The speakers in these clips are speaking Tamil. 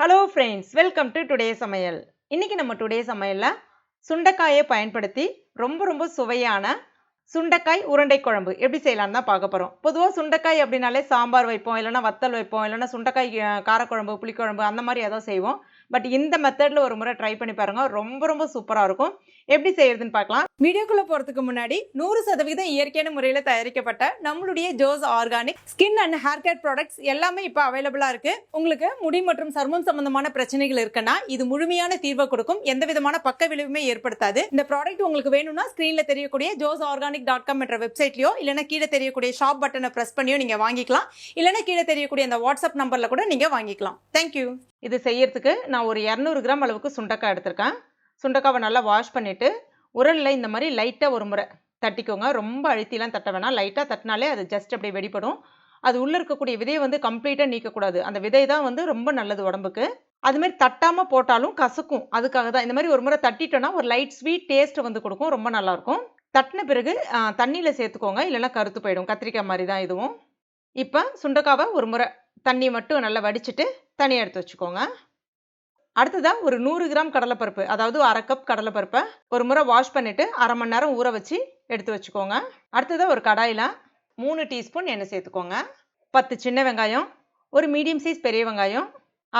Hello friends welcome to today சமையல் இன்னைக்கு நம்ம டுடே சமையலில் சுண்டைக்காயை பயன்படுத்தி ரொம்ப ரொம்ப சுவையான சுண்டைக்காய் உருண்டை குழம்பு எப்படி செய்யலான்னு தான் பார்க்க போகிறோம் பொதுவாக சுண்டைக்காய் அப்படின்னாலே சாம்பார் வைப்போம் இல்லைன்னா வத்தல் வைப்போம் இல்லைன்னா சுண்டைக்காய் காரக்குழம்பு புளிக்குழம்பு அந்த மாதிரி ஏதோ செய்வோம். பட் இந்த மெத்தடில் ஒரு முறை ட்ரை பண்ணி பாருங்கள் ரொம்ப ரொம்ப சூப்பராக இருக்கும். எப்படி செய்யறதுன்னு பார்க்கலாம். வீடியோக்குள்ளே போகிறதுக்கு முன்னாடி நூறு சதவீதம் இயற்கையான முறையில் தயாரிக்கப்பட்ட நம்மளுடைய Jose organic skin and hair care products எல்லாமே இப்போ அவைலபிளாக இருக்கு. உங்களுக்கு முடி மற்றும் சருமம் சம்பந்தமான பிரச்சனைகள் இருக்குன்னா இது முழுமையான தீர்வை கொடுக்கும். எந்த விதமான பக்க விளைவுமே ஏற்படுத்தாது. இந்த ப்ராடக்ட் உங்களுக்கு வேணும்னா ஸ்க்ரீன்ல தெரியக்கூடிய ஜோஸ் ஆர்கானிக் டாட் காம் என்ற வெப்சைட்லயோ இல்லைன்னா கீழே தெரியக்கூடிய ஷாப் பட்டனை ப்ரெஸ் பண்ணியோ நீங்க வாங்கிக்கலாம். இல்லைன்னா கீழே தெரியக்கூடிய அந்த வாட்ஸ்அப் நம்பர்ல கூட நீங்க வாங்கிக்கலாம். தேங்க்யூ இது செய்யறதுக்கு நான் ஒரு இரநூறு கிராம் அளவுக்கு சுண்டக்காய் எடுத்திருக்கேன். சுண்டக்காவை நல்லா வாஷ் பண்ணிவிட்டு உரலில் இந்த மாதிரி லைட்டாக ஒரு முறை தட்டிக்கோங்க. ரொம்ப அழுத்திலாம் தட்ட வேணாம். லைட்டாக தட்டினாலே அது ஜஸ்ட் அப்படியே வெடிப்படும் அது உள்ளே இருக்கக்கூடிய விதையை வந்து கம்ப்ளீட்டாக நீக்கக்கூடாது. அந்த விதை தான் வந்து ரொம்ப நல்லது உடம்புக்கு. அதுமாரி தட்டாமல் போட்டாலும் கசக்கும். அதுக்காக தான். இந்த மாதிரி ஒரு முறை தட்டிட்டோன்னா ஒரு லைட் ஸ்வீட் டேஸ்ட் வந்து கொடுக்கும். ரொம்ப நல்லாயிருக்கும். தட்டின பிறகு தண்ணியில் சேர்த்துக்கோங்க. இல்லைன்னா கருத்து போயிடும். கத்திரிக்காய் மாதிரி தான் இதுவும். இப்போ சுண்டக்காவை ஒரு முறை தண்ணி மட்டும் நல்லா வடிச்சிட்டு தனியாக எடுத்து வச்சுக்கோங்க. அடுத்ததாக ஒரு நூறு கிராம் கடலைப்பருப்பு அதாவது அரை கப் கடலைப்பருப்பை ஒரு முறை வாஷ் பண்ணிவிட்டு அரை மணி நேரம் ஊற வச்சு எடுத்து வச்சுக்கோங்க. அடுத்ததாக ஒரு கடாயில் மூணு டீஸ்பூன் எண்ணெய் சேர்த்துக்கோங்க. பத்து சின்ன வெங்காயம் ஒரு மீடியம் சைஸ் பெரிய வெங்காயம்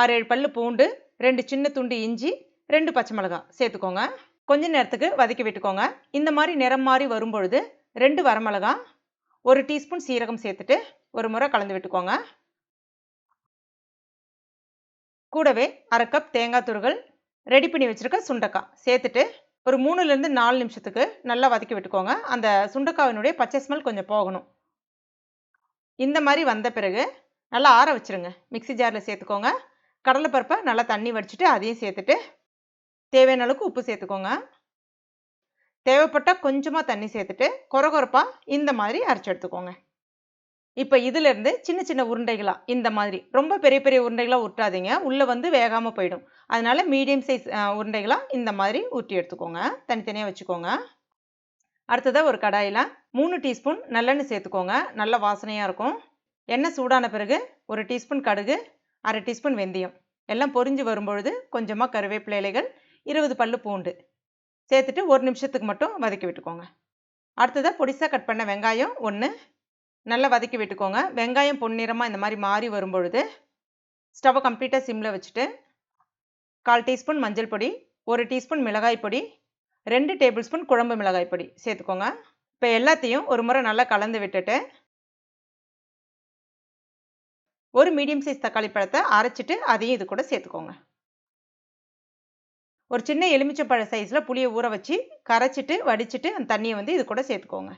ஆறு ஏழு பல் பூண்டு ரெண்டு சின்ன துண்டு இஞ்சி ரெண்டு பச்சை மிளகாய் சேர்த்துக்கோங்க. கொஞ்ச நேரத்துக்கு வதக்கி விட்டுக்கோங்க. இந்த மாதிரி நிறம் மாறி வரும்பொழுது ரெண்டு வரமிளகா ஒரு டீஸ்பூன் சீரகம் சேர்த்துட்டு ஒரு முறை கலந்து விட்டுக்கோங்க. கூடவே அரை கப் தேங்காய் துருகள் ரெடி பண்ணி வச்சுருக்க சுண்டக்காய். சேர்த்துட்டு ஒரு மூணுலேருந்து நாலு நிமிஷத்துக்கு நல்லா வதக்கி விட்டுக்கோங்க. அந்த சுண்டக்காவினுடைய பச்சை ஸ்மெல் கொஞ்சம் போகணும். இந்த மாதிரி வந்த பிறகு நல்லா ஆற வச்சுருங்க. மிக்ஸி ஜாரில் சேர்த்துக்கோங்க. கடலைப்பருப்பை நல்லா தண்ணி வடிச்சிட்டு அதையும் சேர்த்துட்டு தேவையான அளவுக்கு உப்பு சேர்த்துக்கோங்க. தேவைப்பட்டால் கொஞ்சமாக தண்ணி சேர்த்துட்டு கொர கொரப்பாக இந்த மாதிரி அரைச்சி எடுத்துக்கோங்க. இப்போ இதுலேருந்து சின்ன சின்ன உருண்டைகளாக இந்த மாதிரி. ரொம்ப பெரிய பெரிய உருண்டைகளாக உருட்டாதீங்க உள்ளே வந்து வேகாமல் போயிடும். அதனால மீடியம் சைஸ் உருண்டைகளாக இந்த மாதிரி ஊற்றி எடுத்துக்கோங்க. தனித்தனியாக வச்சுக்கோங்க. அடுத்ததாக ஒரு கடாயில் மூணு டீஸ்பூன் நல்லெண்ணெய் சேர்த்துக்கோங்க. நல்ல வாசனையாக இருக்கும். எண்ணெய் சூடான பிறகு ஒரு டீஸ்பூன் கடுகு அரை டீஸ்பூன் வெந்தயம். எல்லாம் பொரிஞ்சு வரும்பொழுது கொஞ்சமாக கருவேப்பிலை இலைகள் இருபது பல்லு பூண்டு சேர்த்துட்டு ஒரு நிமிஷத்துக்கு மட்டும் வதக்கி விட்டுக்கோங்க. அடுத்ததாக பொடிசாக கட் பண்ண வெங்காயம் ஒன்று நல்லா வதக்கி விட்டுக்கோங்க. வெங்காயம் பொன்னிறமாக இந்த மாதிரி மாறி வரும்பொழுது ஸ்டவ்வை கம்ப்ளீட்டாக சிம்மில் வச்சுட்டு கால் டீஸ்பூன் மஞ்சள் பொடி ஒரு டீஸ்பூன் மிளகாய் பொடி ரெண்டு டேபிள் ஸ்பூன் குழம்பு மிளகாய் பொடி சேர்த்துக்கோங்க. இப்போ எல்லாத்தையும் ஒரு முறை நல்லா கலந்து விட்டுட்டு ஒரு மீடியம் சைஸ் தக்காளி பழத்தை அரைச்சிட்டு அதையும் இது கூட சேர்த்துக்கோங்க. ஒரு சின்ன எலுமிச்சப்பழ சைஸில் புளியை ஊற வச்சு கரைச்சிட்டு வடிச்சிட்டு அந்த தண்ணியை வந்து இது கூட சேர்த்துக்கோங்க.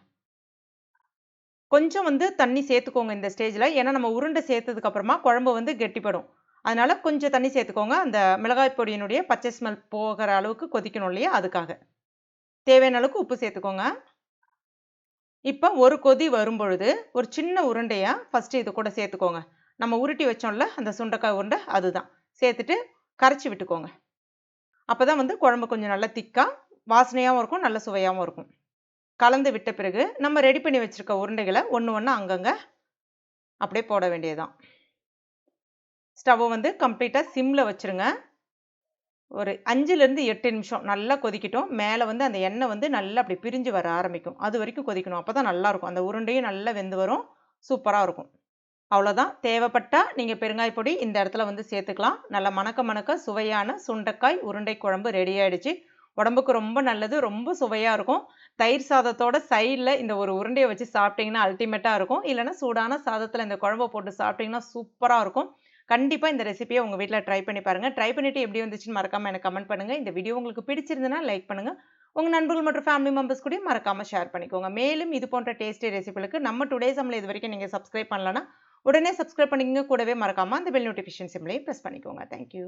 கொஞ்சம் வந்து தண்ணி சேர்த்துக்கோங்க இந்த ஸ்டேஜில் ஏன்னா நம்ம உருண்டை சேர்த்ததுக்கு அப்புறமா குழம்பு வந்து கெட்டிப்படும். அதனால் கொஞ்சம் தண்ணி சேர்த்துக்கோங்க. அந்த மிளகாய் பொடியினுடைய பச்சை ஸ்மெல் போகிற அளவுக்கு கொதிக்கணும் இல்லையா? அதுக்காக. தேவையான அளவுக்கு உப்பு சேர்த்துக்கோங்க. இப்போ ஒரு கொதி வரும்பொழுது ஒரு சின்ன உருண்டையாக ஃபஸ்ட்டு இது கூட சேர்த்துக்கோங்க. நம்ம உருட்டி வச்சோம்ல அந்த சுண்டைக்காய் உருண்டை அதுதான். சேர்த்துட்டு கரைச்சி விட்டுக்கோங்க. அப்போ தான் வந்து குழம்பு கொஞ்சம் நல்லா திக்காக வாசனையாகவும் இருக்கும் நல்ல சுவையாகவும் இருக்கும். கலந்து விட்ட பிறகு நம்ம ரெடி பண்ணி வச்சுருக்க உருண்டைகளை ஒன்று ஒன்று அங்கங்கே அப்படியே போட வேண்டியதுதான். ஸ்டவ்வை வந்து கம்ப்ளீட்டாக சிம்மில் வச்சுருங்க. ஒரு அஞ்சுலேருந்து எட்டு நிமிஷம் நல்லா கொதிக்கட்டும். மேலே வந்து அந்த எண்ணெய் வந்து நல்லா அப்படி பிரிஞ்சு வர ஆரம்பிக்கும். அது வரைக்கும் கொதிக்கணும். அப்போ தான் நல்லாயிருக்கும் அந்த உருண்டையும் நல்லா வெந்து வரும். சூப்பராக இருக்கும். அவ்வளோதான் தேவைப்பட்டால் நீங்கள் பெருங்காய் பொடி இந்த இடத்துல வந்து சேர்த்துக்கலாம். நல்லா மணக்க மணக்க சுவையான சுண்டைக்காய் உருண்டை குழம்பு ரெடி ஆகிடுச்சு உடம்புக்கு ரொம்ப நல்லது ரொம்ப சுவையாக இருக்கும். தயிர் சாதத்தோட சைடில் இந்த ஒரு உருண்டையை வச்சு சாப்பிட்டிங்கன்னா அல்டிமேட்டாக இருக்கும். இல்லைனா சூடான சாதத்தில் இந்த குழம்ப போட்டு சாப்பிட்டிங்கன்னா சூப்பராக இருக்கும். கண்டிப்பாக இந்த ரெசிபியை உங்கள் வீட்டில் ட்ரை பண்ணி பாருங்கள் ட்ரை பண்ணிவிட்டு எப்படி வந்துச்சுன்னு மறக்காமல் எனக்கு கமெண்ட் பண்ணுங்கள் இந்த வீடியோ உங்களுக்கு பிடிச்சிருந்ததுன்னா லைக் பண்ணுங்கள் உங்கள் நண்பர்கள் மற்றும் ஃபேமிலி மெம்பர்ஸ் கூட மறக்காமல் ஷேர் பண்ணிக்கோங்க. மேலும் இது போன்ற டேஸ்டி ரெசிபிகளுக்கு நம்ம டுடே சம்மில் இது வரைக்கும் நீங்கள் சப்ஸ்கிரைப் பண்ணலன்னா உடனே சப்ஸ்கிரைப் பண்ணிக்கங்க. கூடவே மறக்காமல் அந்த பெல் நோட்டிஃபிகேஷன் சிம்லையும் ப்ரெஸ் பண்ணிக்கோங்க. Thank you